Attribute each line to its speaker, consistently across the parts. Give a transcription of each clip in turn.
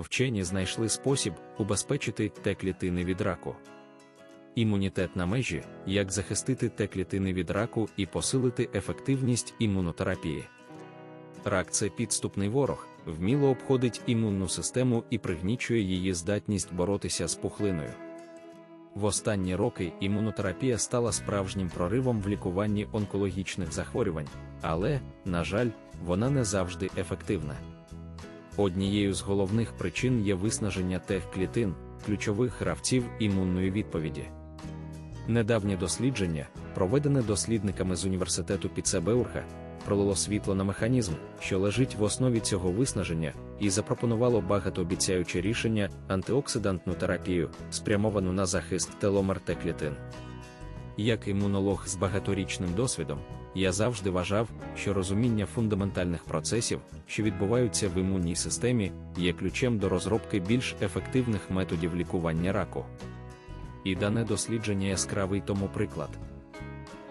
Speaker 1: вчені знайшли спосіб убезпечити Т-клітини від раку. Імунітет на межі, як захистити Т-клітини від раку і посилити ефективність імунотерапії. Рак це підступний ворог, вміло обходить імунну систему і пригнічує її здатність боротися з пухлиною. В останні роки імунотерапія стала справжнім проривом в лікуванні онкологічних захворювань, але, на жаль, вона не завжди ефективна. Однією з головних причин є виснаження тех клітин, ключових гравців імунної відповіді. Недавнє дослідження, проведене дослідниками з університету Піцебеурга, пролило світло на механізм, що лежить в основі цього виснаження, і запропонувало багатообіцяюче рішення антиоксидантну терапію, спрямовану на захист теломер Т клітин. Як імунолог з багаторічним досвідом, я завжди вважав, що розуміння фундаментальних процесів, що відбуваються в імунній системі, є ключем до розробки більш ефективних методів лікування раку. І дане дослідження яскравий тому приклад.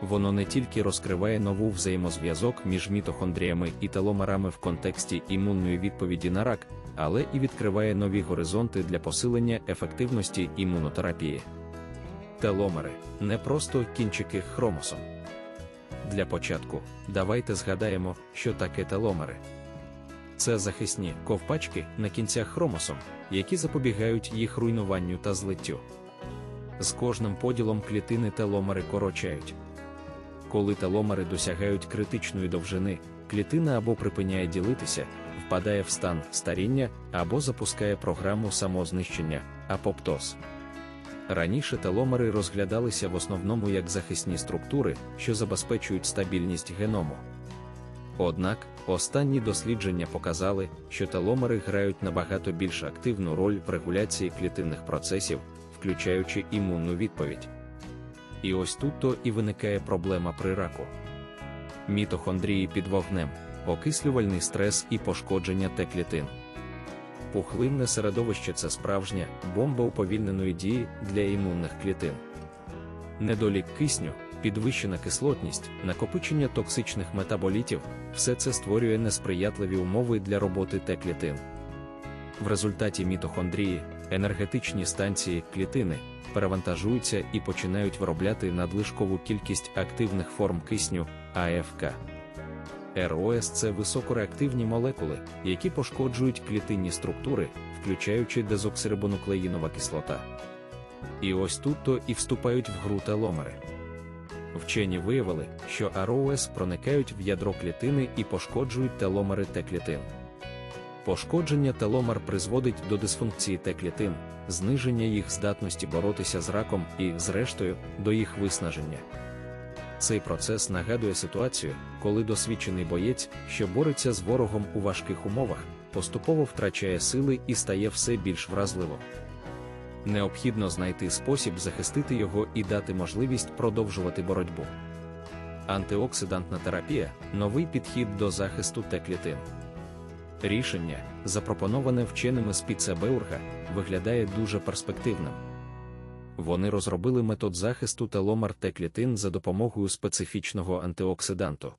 Speaker 1: Воно не тільки розкриває нову взаємозв'язок між мітохондріями і теломерами в контексті імунної відповіді на рак, але і відкриває нові горизонти для посилення ефективності імунотерапії. Теломери не просто кінчики хромосом. Для початку, давайте згадаємо, що таке теломери. Це захисні ковпачки на кінцях хромосом, які запобігають їх руйнуванню та злиттю. З кожним поділом клітини теломери корочають. Коли теломери досягають критичної довжини, клітина або припиняє ділитися, впадає в стан старіння або запускає програму самознищення апоптоз. Раніше теломери розглядалися в основному як захисні структури, що забезпечують стабільність геному. Однак, останні дослідження показали, що теломери грають набагато більш активну роль в регуляції клітинних процесів, включаючи імунну відповідь. І ось тут то і виникає проблема при раку. Мітохондрії під вогнем, окислювальний стрес і пошкодження Т-клітин. Пухлинне середовище це справжня бомба уповільненої дії для імунних клітин. Недолік кисню, підвищена кислотність, накопичення токсичних метаболітів все це створює несприятливі умови для роботи Т-клітин. В результаті мітохондрії, енергетичні станції клітини перевантажуються і починають виробляти надлишкову кількість активних форм кисню АФК. РОС це високореактивні молекули, які пошкоджують клітинні структури, включаючи дезоксирибонуклеїнова кислота. І ось тут то і вступають в гру теломери. Вчені виявили, що АРОС проникають в ядро клітини і пошкоджують теломери Т-клітин. Пошкодження теломер призводить до дисфункції Т-клітин, зниження їх здатності боротися з раком і, зрештою, до їх виснаження. Цей процес нагадує ситуацію, коли досвідчений боєць, що бореться з ворогом у важких умовах, поступово втрачає сили і стає все більш вразливим. Необхідно знайти спосіб захистити його і дати можливість продовжувати боротьбу. Антиоксидантна терапія новий підхід до захисту Т-клітин. Рішення, запропоноване вченими з Піцебеурга, виглядає дуже перспективним. Вони розробили метод захисту теломер Т-клітин за допомогою специфічного антиоксиданту.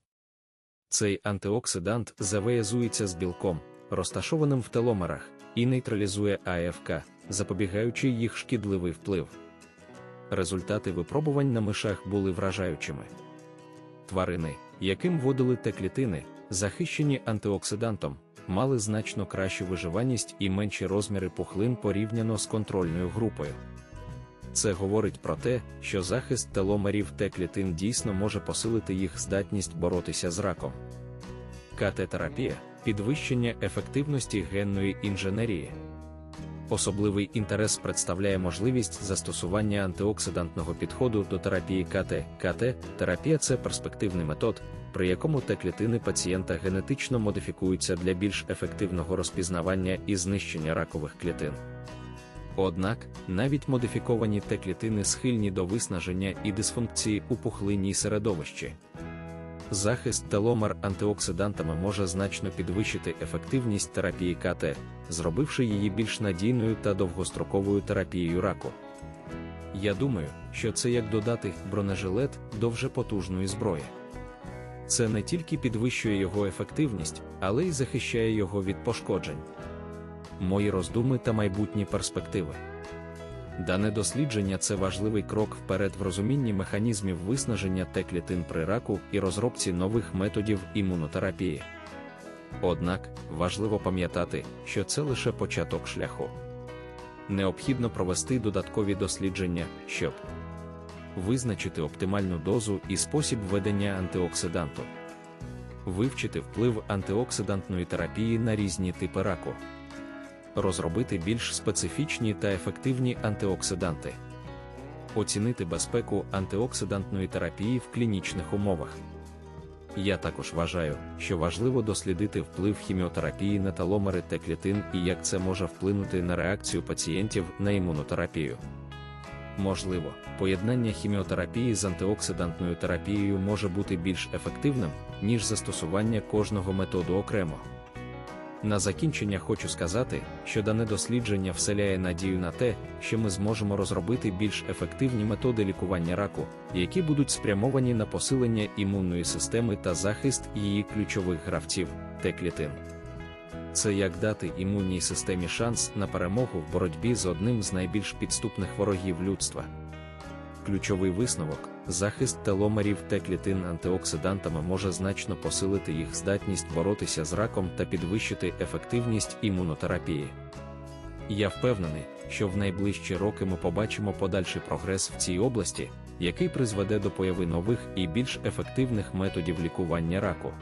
Speaker 1: Цей антиоксидант завеязується з білком, розташованим в теломерах, і нейтралізує АФК, запобігаючи їх шкідливий вплив. Результати випробувань на мишах були вражаючими. Тварини, яким вводили Т-клітини, захищені антиоксидантом, мали значно кращу виживаність і менші розміри пухлин порівняно з контрольною групою. Це говорить про те, що захист теломерів Т-клітин дійсно може посилити їх здатність боротися з раком. КТ-терапія підвищення ефективності генної інженерії. Особливий інтерес представляє можливість застосування антиоксидантного підходу до терапії КТ. КТ-терапія це перспективний метод, при якому Т-клітини пацієнта генетично модифікуються для більш ефективного розпізнавання і знищення ракових клітин. Однак, навіть модифіковані Т-клітини схильні до виснаження і дисфункції у пухлинній середовищі. Захист теломер антиоксидантами може значно підвищити ефективність терапії КТ, зробивши її більш надійною та довгостроковою терапією раку. Я думаю, що це як додати бронежилет до вже потужної зброї. Це не тільки підвищує його ефективність, але й захищає його від пошкоджень. Мої роздуми та майбутні перспективи. Дане дослідження це важливий крок вперед в розумінні механізмів виснаження Т-клітин при раку і розробці нових методів імунотерапії. Однак важливо пам'ятати, що це лише початок шляху. Необхідно провести додаткові дослідження, щоб визначити оптимальну дозу і спосіб ведення антиоксиданту, вивчити вплив антиоксидантної терапії на різні типи раку, розробити більш специфічні та ефективні антиоксиданти, оцінити безпеку антиоксидантної терапії в клінічних умовах. Я також вважаю, що важливо дослідити вплив хіміотерапії на таломери та клітин і як це може вплинути на реакцію пацієнтів на імунотерапію. Можливо, поєднання хіміотерапії з антиоксидантною терапією може бути більш ефективним, ніж застосування кожного методу окремо. На закінчення хочу сказати, що дане дослідження вселяє надію на те, що ми зможемо розробити більш ефективні методи лікування раку, які будуть спрямовані на посилення імунної системи та захист її ключових гравців Т-клітин. Це як дати імунній системі шанс на перемогу в боротьбі з одним з найбільш підступних ворогів людства. Ключовий висновок захист теломерів та клітин антиоксидантами може значно посилити їх здатність боротися з раком та підвищити ефективність імунотерапії. Я впевнений, що в найближчі роки ми побачимо подальший прогрес в цій області, який призведе до появи нових і більш ефективних методів лікування раку.